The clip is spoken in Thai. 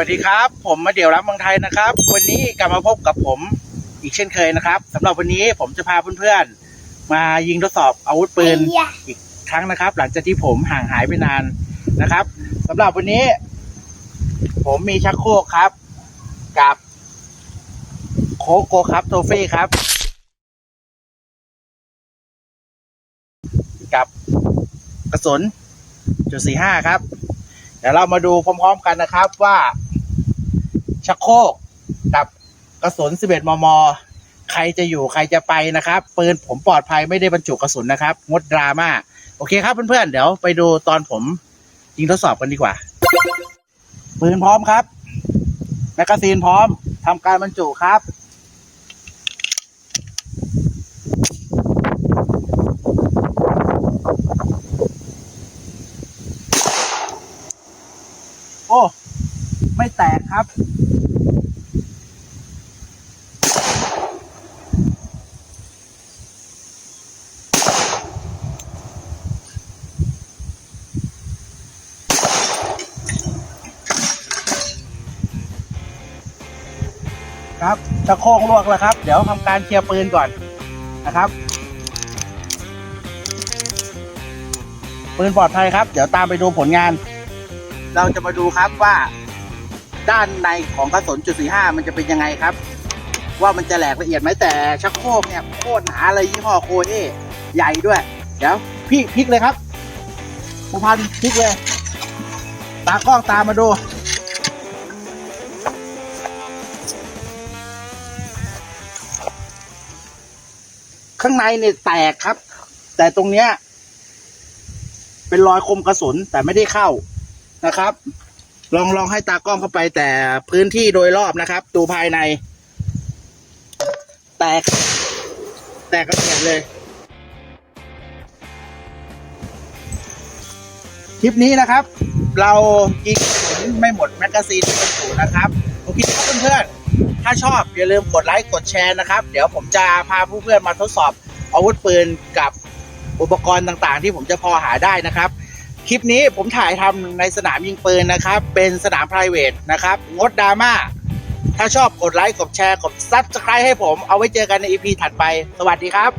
วัสดีครับ ผมมาเดี่ยวรับเมืองไทยนะครับ วันนี้กลับมาพบกับผมอีกเช่นเคยนะครับสำหรับวันนี้ผมจะพาเพื่อนๆ มายิงทดสอบอาวุธปืนอีกครั้งนะครับ หลังจากที่ผมห่างหายไปนานนะครับสำหรับวันนี้ ผมมีชักโครกครับ กับโคโกครับโทฟี่ครับ กับกระสุนจุดสี่ห้าครับเดี๋ยวเรามาดูพร้อม ๆ กันนะครับว่า ชักโครกกับกระสุน 11 มม ใครจะอยู่ใครจะไปนะครับปืนผมปลอดภัยไม่ได้บรรจุกระสุนนะครับ งดดราม่าโอเคครับเพื่อนๆเดี๋ยวไปดูตอนผมยิงทดสอบกันดีกว่าปืนพร้อมครับแมกกาซีนพร้อมทำการบรรจุครับโอ้ ไม่แตกครับ ครับจะโค้งลวกแล้วครับ เดี๋ยวทำการเคลียร์ปืนก่อนนะครับปืนปลอดภัยครับ เดี๋ยวตามไปดูผลงาน เราจะมาดูครับว่า ด้านในของกระสนจุดสี่ห้ามันจะเป็นยังไงครับ ว่ามันจะแหลกละเอียดไหมแต่ชักโครกเนี่ยโคตรหนาเลยยี่ห้อโคเอใหญ่ด้วย เดี๋ยวพี่พลิกเลยครับผู้พันพลิกเลย ตากล้องตามมาดูข้างในเนี่ยแตกครับ แต่ตรงเนี้ย เป็นรอยคมกระสุนแต่ไม่ได้เข้านะครับ ลองลองให้ตากล้องเข้าไปแต่พื้นที่โดยรอบนะครับ ดูภายใน แตก แตกกระเสียดเลย คลิปนี้นะครับ เรายิงกระสุนไม่หมดแมกกาซีนเป็นศูนย์นะครับโอเคครับเพื่อนๆ ถ้าชอบอย่าลืมกดไลค์กดแชร์นะครับ เดี๋ยวผมจะพาเพื่อนๆมาทดสอบอาวุธปืนกับอุปกรณ์ต่างๆ ที่ผมจะพอหาได้นะครับ คลิปนี้ผมถ่ายทำในสนามยิงปืนนะครับ เป็นสนาม p r i v a t นะครับ งดดราม่า ถ้าชอบกดไลค์ กดแชร์ กดซับสไครต์ให้ผม เอาไว้เจอกันใน EP ถัดไป สวัสดีครับ